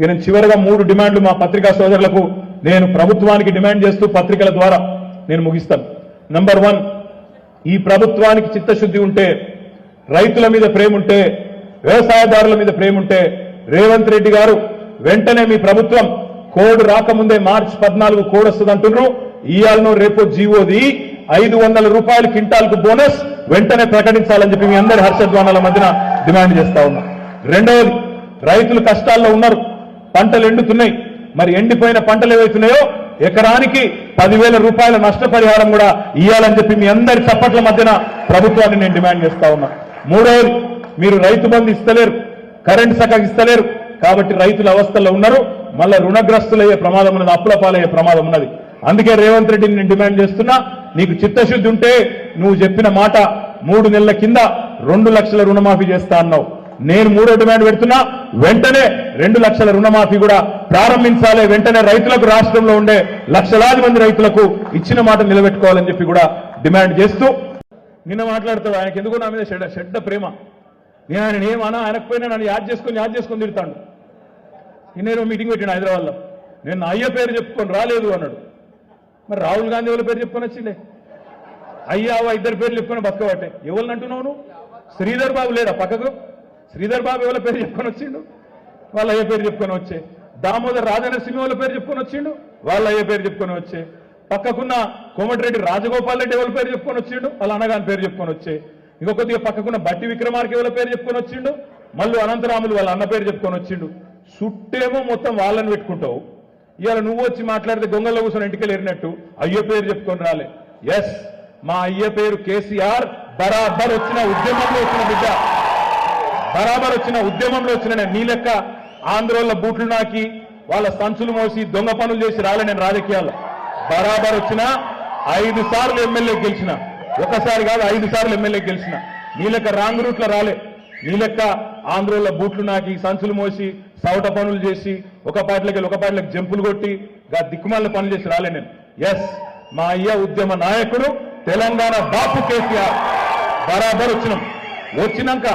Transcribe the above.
నేను చివరిగా మూడు డిమాండ్లు మా పత్రికా సోదరులకు నేను ప్రభుత్వానికి డిమాండ్ చేస్తూ పత్రికల ద్వారా నేను ముగిస్తాను. నంబర్ వన్ ఈ ప్రభుత్వానికి చిత్తశుద్ధి ఉంటే రైతుల మీద ప్రేమ ఉంటే వ్యవసాయదారుల మీద ప్రేమ ఉంటే రేవంత్ రెడ్డి గారు వెంటనే మీ ప్రభుత్వం కోడ్ రాకముందే మార్చి పద్నాలుగు కోడ్ వస్తుంది అంటున్నారు ఇయాలను రేపు జీవోది ఐదు వందల రూపాయల క్వింటాల్కు బోనస్ వెంటనే ప్రకటించాలని చెప్పి మీ అందరి హర్షధ్వానాల మధ్యన డిమాండ్ చేస్తా ఉన్నా. రెండవది రైతులు కష్టాల్లో ఉన్నారు. పంటలు ఎండుతున్నాయి. మరి ఎండిపోయిన పంటలు ఏవైతున్నాయో ఎకరానికి పదివేల రూపాయల నష్టపరిహారం కూడా ఇవ్వాలని చెప్పి మీ అందరి చప్పట్ల మధ్యన ప్రభుత్వాన్ని నేను డిమాండ్ చేస్తా ఉన్నా. మూడవది మీరు రైతు బంధు ఇస్తలేరు. కరెంట్ సగం ఇస్తలేరు. కాబట్టి రైతుల అవస్థల్లో ఉన్నారు. మళ్ళా రుణగ్రస్తులయ్యే ప్రమాదం ఉన్నది అప్పుల పాలయ్యే ప్రమాదం ఉన్నది. అందుకే రేవంత్ రెడ్డిని నేను డిమాండ్ చేస్తున్నా. నీకు చిత్తశుద్ధి ఉంటే నువ్వు చెప్పిన మాట మూడు నెలల కింద రెండు లక్షల రుణమాఫీ చేస్తా అన్నావు. నేను మూడో డిమాండ్ పెడుతున్నా వెంటనే రెండు లక్షల రుణమాఫీ కూడా ప్రారంభించాలి. వెంటనే రైతులకు రాష్ట్రంలో ఉండే లక్షలాది మంది రైతులకు ఇచ్చిన మాట నిలబెట్టుకోవాలని చెప్పి కూడా డిమాండ్ చేస్తూ నిన్న మాట్లాడుతాడు. ఆయనకి ఎందుకు నా మీద షెడ్ షెడ్డ ప్రేమ. నేను ఆయన ఏమన్నా ఆయనకపోయినా నన్ను యాద్ చేసుకొని యాద్ చేసుకొని తిడతాడు. నేను మీటింగ్ పెట్టాను హైదరాబాద్లో. నేను నా అయ్య పేరు చెప్పుకొని రాలేదు అన్నాడు. మరి రాహుల్ గాంధీ వాళ్ళ పేరు చెప్పుకొని వచ్చిండే? అయ్యా ఇద్దరు పేర్లు చెప్పుకొని బతకబట్టే. ఎవరిని అంటున్నావు నువ్వు? శ్రీధర్ బాబు లేడా పక్కకు? శ్రీధర్ బాబు ఎవరి పేరు చెప్పుకొని వచ్చిండు? వాళ్ళ అయ్య పేరు చెప్పుకొని వచ్చే. దామోదర్ రాజనరసింహ వాళ్ళ పేరు చెప్పుకొని వచ్చిండు? వాళ్ళ అయ్య పేరు చెప్పుకొని వచ్చే. పక్కకున్న కోమటిరెడ్డి రాజగోపాల్ రెడ్డి ఎవరి పేరు చెప్పుకొని వచ్చిండు? వాళ్ళ అన్నగాని పేరు చెప్పుకొని వచ్చే. ఇంకొకటిగా పక్కకున్న బట్టి విక్రమార్కి ఎవరి పేరు చెప్పుకొని వచ్చిండు? మళ్ళీ అనంతరాములు వాళ్ళ అన్న పేరు చెప్పుకొని వచ్చిండు. చుట్టేమో మొత్తం వాళ్ళని పెట్టుకుంటావు. ఇవాళ నువ్వు వచ్చి మాట్లాడితే గొంగల్లో కూర్చొని ఇంటికి లేరినట్టు అయ్యో పేరు చెప్పుకొని రాలే. ఎస్ మా అయ్య పేరు కేసీఆర్ బరాబర్ వచ్చిన ఉద్యమంలో వచ్చిన బిడ్డ. బరాబర్ వచ్చిన ఉద్యమంలో వచ్చిన నీ లెక్క. ఆంధ్రోళ్ళ బూట్లు నాకి వాళ్ళ సంచులు మోసి దొంగ పనులు చేసి రాలే నేను రాజకీయాల్లో. బరాబర్ వచ్చిన ఐదు సార్లు ఎమ్మెల్యే గెలిచిన. ఒకసారి కాదు ఐదు సార్లు ఎమ్మెల్యే గెలిచిన. నీ లెక్క రాంగ్ రూట్లో రాలే. నీ లెక్క ఆంధ్రోళ్ళ బూట్లు నాకి సంచులు మోసి సౌట పనులు చేసి ఒక పాటలకి ఒక పాటలకు జంపులు కొట్టి గా దిక్కుమాల పనులు చేసి రాలే నేను. ఎస్ మా అయ్య ఉద్యమ నాయకుడు తెలంగాణ బాపు కేసీఆర్. బరాబర్ వచ్చినాం. వచ్చినాక